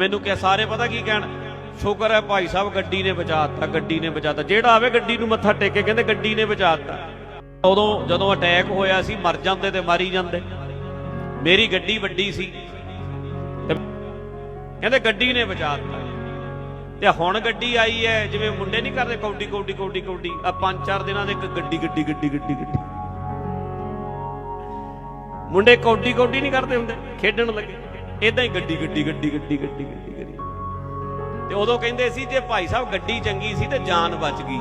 ਮੈਨੂੰ ਕਿਹਾ, ਸਾਰੇ ਪਤਾ ਕੀ ਕਹਿਣ? ਸ਼ੁਕਰ ਹੈ ਭਾਈ ਸਾਹਿਬ, ਗੱਡੀ ਨੇ ਬਚਾਤਾ ਗੱਡੀ ਨੇ ਬਚਾਤਾ ਜਿਹੜਾ ਆਵੇ ਗੱਡੀ ਨੂੰ ਮੱਥਾ ਟੇਕੇ ਕਹਿੰਦੇ ਗੱਡੀ ਨੇ ਬਚਾਤਾ ਉਦੋਂ ਜਦੋਂ ਅਟੈਕ ਹੋਇਆ ਸੀ, ਮਰ ਜਾਂਦੇ ਤੇ ਮਾਰੀ ਜਾਂਦੇ। ਮੇਰੀ ਗੱਡੀ ਵੱਡੀ ਸੀ ਕਹਿੰਦੇ ਗੱਡੀ ਨੇ ਬਚਾਤਾ ਤੇ ਹੁਣ ਗੱਡੀ ਆਈ ਹੈ, ਜਿਵੇਂ ਮੁੰਡੇ ਨਹੀਂ ਕਰਦੇ ਕੌਡੀ ਕੌਡੀ ਕੌਡੀ ਕੌਡੀ। ਆ ਪੰਜ ਚਾਰ ਦਿਨਾਂ ਦੇ ਇੱਕ ਗੱਡੀ ਗੱਡੀ ਗੱਡੀ ਗੱਡੀ ਗੱਡੀ। ਮੁੰਡੇ ਕੌਡੀ ਕੌਡੀ ਨਹੀਂ ਕਰਦੇ ਹੁੰਦੇ, ਖੇਡਣ ਲੱਗੇ। ਇਦਾਂ ਹੀ ਗੱਡੀ ਗੱਡੀ ਗੱਡੀ ਗੱਡੀ ਗੱਡੀ ਗੱਡੀ ਕਰੀ। ਤੇ ਉਦੋਂ ਕਹਿੰਦੇ ਸੀ, ਜੇ ਭਾਈ ਸਾਹਿਬ ਗੱਡੀ ਚੰਗੀ ਸੀ ਤੇ ਜਾਨ ਬਚ ਗਈ।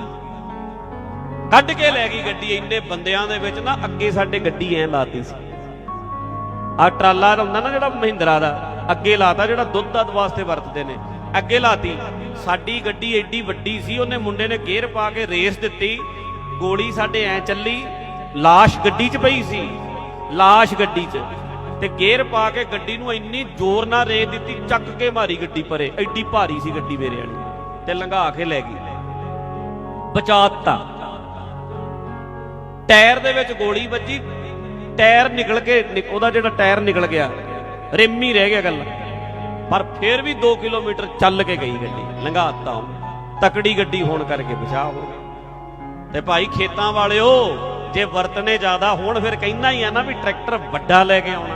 ਕੱਢ ਕੇ ਲੈ ਗਈ ਗੱਡੀ, ਇੰਨੇ ਬੰਦਿਆਂ ਦੇ ਵਿੱਚ ਨਾ ਅੱਗੇ ਸਾਡੇ ਗੱਡੀ ਐ ਲਾਤੀ ਸੀ। ਆ ਟਰਾਲਾ ਹੁੰਦਾ ਨਾ ਜਿਹੜਾ ਮਹਿੰਦਰਾ ਦਾ, ਅੱਗੇ ਲਾਤਾ ਜਿਹੜਾ ਦੁੱਧ ਦੱਧ ਵਾਸਤੇ ਵਰਤਦੇ ਨੇ, ਅੱਗੇ ਲਾਤੀ। ਸਾਡੀ ਗੱਡੀ ਐਡੀ ਵੱਡੀ ਸੀ, ਉਹਨੇ ਮੁੰਡੇ ਨੇ ਗੇਅਰ ਪਾ ਕੇ ਰੇਸ ਦਿੱਤੀ, ਗੋਲੀ ਸਾਡੇ ਐ ਚੱਲੀ, ਲਾਸ਼ ਗੱਡੀ 'ਚ ਪਈ ਸੀ, ਲਾਸ਼ ਗੱਡੀ 'ਚ। ਤੇ ਗੇਅਰ ਪਾ ਕੇ ਗੱਡੀ ਨੂੰ ਇੰਨੀ ਜ਼ੋਰ ਨਾਲ ਰੇਸ ਦਿੱਤੀ, ਚੱਕ ਕੇ ਮਾਰੀ ਗੱਡੀ ਪਰੇ। ਐਡੀ ਭਾਰੀ ਸੀ ਗੱਡੀ ਮੇਰੇ ਵਾਲੀ। ਤੇ ਲੰਘਾ ਕੇ ਲੈ ਗਈ। ਬਚਾਤਾ। ਟਾਇਰ ਦੇ ਵਿੱਚ ਗੋਲੀ ਵੱਜੀ। ਟਾਇਰ ਨਿਕਲ ਕੇ ਉਹਦਾ ਜਿਹੜਾ ਟਾਇਰ ਨਿਕਲ ਗਿਆ, ਰਿਮ ਹੀ ਰਹਿ ਗਿਆ ਗੱਲ। ਪਰ ਫਿਰ ਵੀ 2 ਕਿਲੋਮੀਟਰ ਚੱਲ ਕੇ ਗਈ ਗੱਡੀ। ਲੰਘਾਤਾ ਉਹਨੂੰ ਤਕੜੀ ਗੱਡੀ ਹੋਣ ਕਰਕੇ ਬਚਾ ਹੋ ਤੇ ਭਾਈ ਖੇਤਾਂ ਵਾਲਿਓ, ਜੇ ਵਰਤਨੇ ਜ਼ਿਆਦਾ ਹੋਣ, ਫਿਰ ਕਹਿੰਦਾ ਹੀ ਆ ਨਾ ਵੀ ਟਰੈਕਟਰ ਵੱਡਾ ਲੈ ਕੇ ਆਉਣਾ।